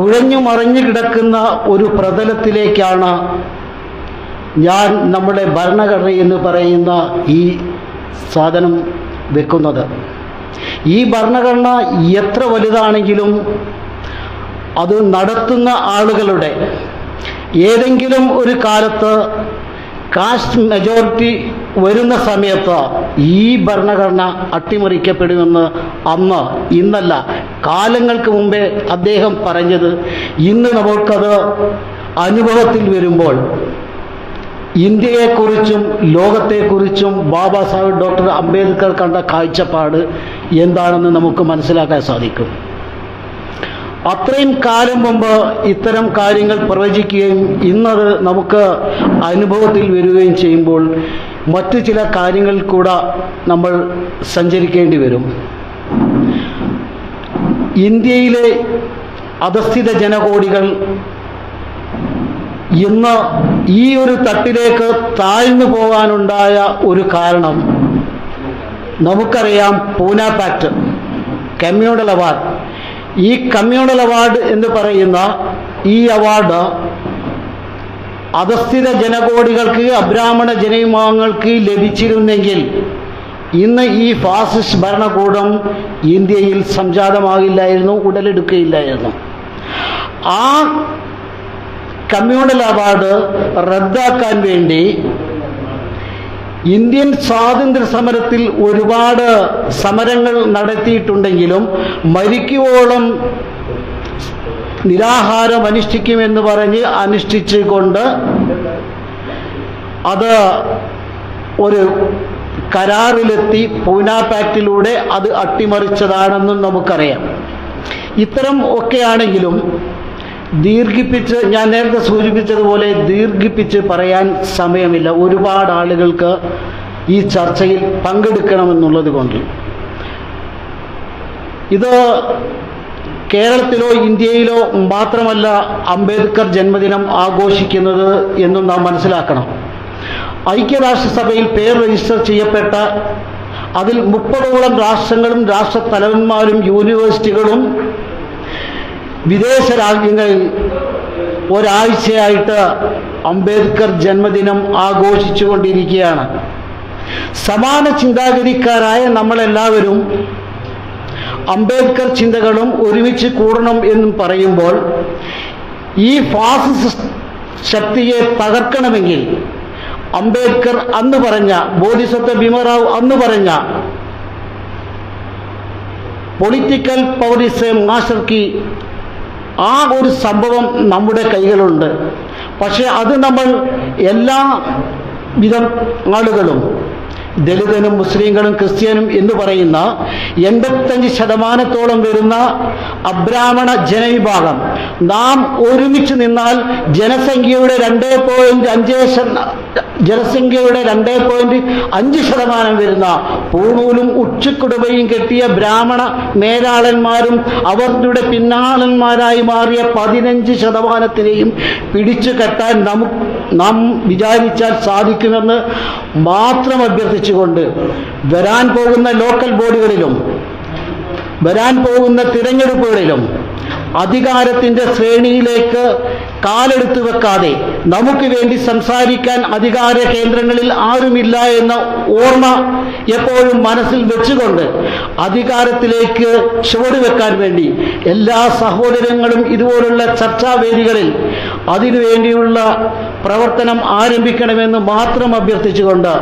കുഴഞ്ഞു മറിഞ്ഞു കിടക്കുന്ന ഒരു പ്രതലത്തിലേക്കാണ് ഞാൻ നമ്മുടെ ഭരണഘടന എന്ന് പറയുന്ന ഈ സാധനം വെക്കുന്നത്. ഈ ഭരണഘടന എത്ര വലുതാണെങ്കിലും അത് നടത്തുന്ന ആളുകളുടെ ഏതെങ്കിലും ഒരു കാലത്ത് കാസ്റ്റ് മെജോറിറ്റി വരുന്ന സമയത്ത് ഈ ഭരണഘടന അട്ടിമറിക്കപ്പെടുമെന്ന് അന്ന് ഇന്നല്ല കാലങ്ങൾക്ക് മുമ്പേ അദ്ദേഹം പറഞ്ഞത് ഇന്ന് നമുക്കത് അനുഭവത്തിൽ വരുമ്പോൾ ഇന്ത്യയെക്കുറിച്ചും ലോകത്തെക്കുറിച്ചും ബാബാ സാഹിബ് ഡോക്ടർ അംബേദ്കർ കണ്ട കാഴ്ചപ്പാട് എന്താണെന്ന് നമുക്ക് മനസ്സിലാക്കാൻ സാധിക്കും. അത്രയും കാലം മുമ്പ് ഇത്തരം കാര്യങ്ങൾ പ്രവചിക്കുകയും ഇന്നത് നമുക്ക് അനുഭവത്തിൽ വരികയും ചെയ്യുമ്പോൾ മറ്റു ചില കാര്യങ്ങളിൽ കൂടെ നമ്മൾ സഞ്ചരിക്കേണ്ടി വരും. ഇന്ത്യയിലെ അധസ്ഥിത ജനകോടികൾ ഇന്ന് ഈ ഒരു തട്ടിലേക്ക് താഴ്ന്നു പോകാനുണ്ടായ ഒരു കാരണം നമുക്കറിയാം പൂനാ പാക്ട് കമ്മ്യൂണൽ അവാർഡ്. ഈ കമ്മ്യൂണൽ അവാർഡ് എന്ന് പറയുന്ന ഈ അവാർഡ് അധസ്ഥിത ജനകോടികൾക്ക് അബ്രാഹ്മണ ജനവിഭാഗങ്ങൾക്ക് ലഭിച്ചിരുന്നെങ്കിൽ ഇന്ന് ഈ ഫാസിസ്റ്റ് ഭരണകൂടം ഇന്ത്യയിൽ സംജാതമാകില്ലായിരുന്നു ഉടലെടുക്കുകയില്ലായിരുന്നു. ആ കമ്മ്യൂണൽ അവാർഡ് റദ്ദാക്കാൻ വേണ്ടി ഇന്ത്യൻ സ്വാതന്ത്ര്യ സമരത്തിൽ ഒരുപാട് സമരങ്ങൾ നടത്തിയിട്ടുണ്ടെങ്കിലും മരിക്കുവോളം നിരാഹാരം അനുഷ്ഠിക്കുമെന്ന് പറഞ്ഞ് അനുഷ്ഠിച്ചുകൊണ്ട് അത് ഒരു കരാറിലെത്തി പൂന പാക്റ്റിലൂടെ അത് അട്ടിമറിച്ചതാണെന്നും നമുക്കറിയാം. ഇത്തരം ഒക്കെയാണെങ്കിലും ദീർഘിപ്പിച്ച് ഞാൻ നേരത്തെ സൂചിപ്പിച്ചതുപോലെ ദീർഘിപ്പിച്ച് പറയാൻ സമയമില്ല. ഒരുപാട് ആളുകൾക്ക് ഈ ചർച്ചയിൽ പങ്കെടുക്കണമെന്നുള്ളത് കൊണ്ട്. ഇത് കേരളത്തിലോ ഇന്ത്യയിലോ മാത്രമല്ല അംബേദ്കർ ജന്മദിനം ആഘോഷിക്കുന്നത് എന്നും നാം മനസ്സിലാക്കണം. ഐക്യരാഷ്ട്രസഭയിൽ പേർ രജിസ്റ്റർ ചെയ്യപ്പെട്ട അതിൽ മുപ്പതോളം രാഷ്ട്രങ്ങളും രാഷ്ട്ര തലവന്മാരും യൂണിവേഴ്സിറ്റികളും വിദേശ രാജ്യങ്ങളിൽ ഒരാഴ്ചയായിട്ട് അംബേദ്കർ ജന്മദിനം ആഘോഷിച്ചു കൊണ്ടിരിക്കുകയാണ് സമാന ചിന്താഗതിക്കാരായ നമ്മളെല്ലാവരും അംബേദ്കർ ചിന്തകളും ഒരുമിച്ച് കൂടണം എന്നും പറയുമ്പോൾ ഈ ഫാസിസ്റ്റ് ശക്തിയെ തകർക്കണമെങ്കിൽ അംബേദ്കർ അന്ന് പറഞ്ഞ ബോധിസത്വ ഭീമറാവ് അന്ന് പറഞ്ഞ political power is a master ആ ഒരു സംഭവം നമ്മുടെ കൈകളുണ്ട് പക്ഷേ അത് നമ്മൾ എല്ലാ വിധം ആളുകളും ദലിതനും മുസ്ലിങ്ങളും ക്രിസ്ത്യനും എന്ന് പറയുന്ന എൺപത്തഞ്ച് ശതമാനത്തോളം വരുന്ന അബ്രാഹ്മണ ജനവിഭാഗം നാം ഒരുമിച്ച് നിന്നാൽ ജനസംഖ്യയുടെ രണ്ട് പോയിന്റ് അഞ്ച് ജനസംഖ്യയുടെ രണ്ടേ പോയിന്റ് അഞ്ച് ശതമാനം വരുന്ന പൂണൂലും ഉച്ചക്കുടുവയും കെട്ടിയ ബ്രാഹ്മണ മേലാളന്മാരും അവരുടെ പിന്നാളന്മാരായി മാറിയ പതിനഞ്ച് ശതമാനത്തിനെയും പിടിച്ചു കെട്ടാൻ നമുക്ക് നാം വിചാരിച്ചാൽ സാധിക്കുമെന്ന് മാത്രം അഭ്യർത്ഥിച്ചുകൊണ്ട് വരാൻ പോകുന്ന ലോക്കൽ ബോഡികളിലും വരാൻ പോകുന്ന തിരഞ്ഞെടുപ്പുകളിലും അധികാരത്തിന്റെ ശ്രേണിയിലേക്ക് കാലെടുത്തു വെക്കാതെ നമുക്ക് വേണ്ടി സംസാരിക്കാൻ അധികാര കേന്ദ്രങ്ങളിൽ ആരുമില്ല എന്ന ഓർമ്മ എപ്പോഴും മനസ്സിൽ വെച്ചുകൊണ്ട് അധികാരത്തിലേക്ക് ചുവടുവെക്കാൻ വേണ്ടി എല്ലാ സഹോദരങ്ങളും ഇതുപോലുള്ള ചർച്ചാവേദികളിൽ അതിനുവേണ്ടിയുള്ള പ്രവർത്തനം ആരംഭിക്കണമെന്ന് മാത്രം അഭ്യർത്ഥിച്ചുകൊണ്ട്